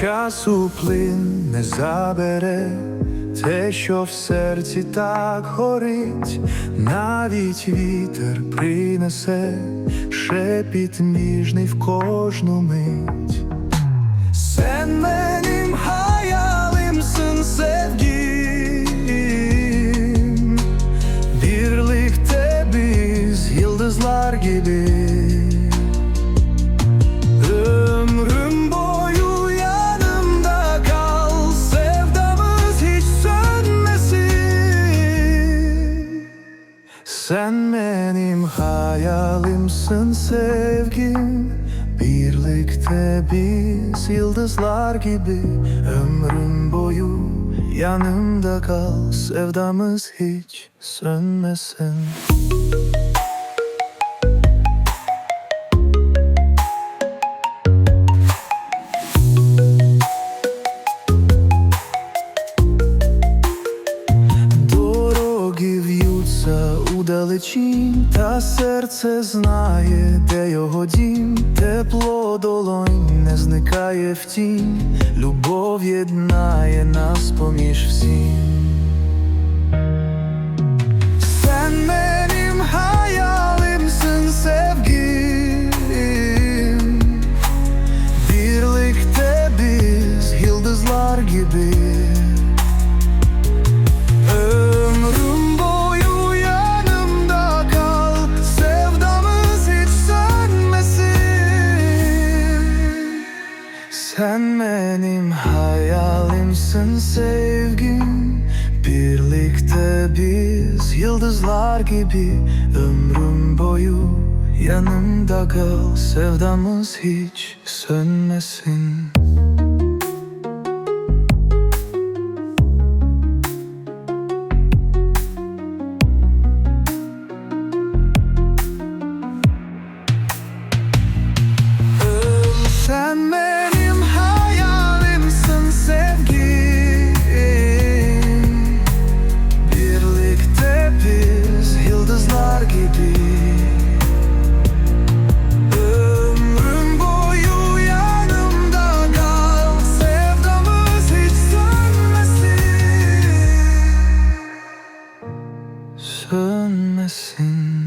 часу плин не забере. Те, що в серці так горить, навіть вітер принесе. Шепіт ніжний в кожну мить. Sen benim hayalimsin sevgim Birlikte biz yıldızlar gibi Sen benim hayalimsin sevgim. Birlikte biz yıldızlar gibi Ömrüm boyu yanımda kal. Sevdamız hiç sönmesin. Doğru give you в'ються удалечінь, та серце знає, де його дім, тепло долонь не зникає в тінь, любов єднає нас поміж всім. Gibi Sen benim hayalimsin sevgim. Birlikte biz yıldızlar gibi Ömrüm boyu yanımda kal. Sevdamız hiç sönmesin sönmesin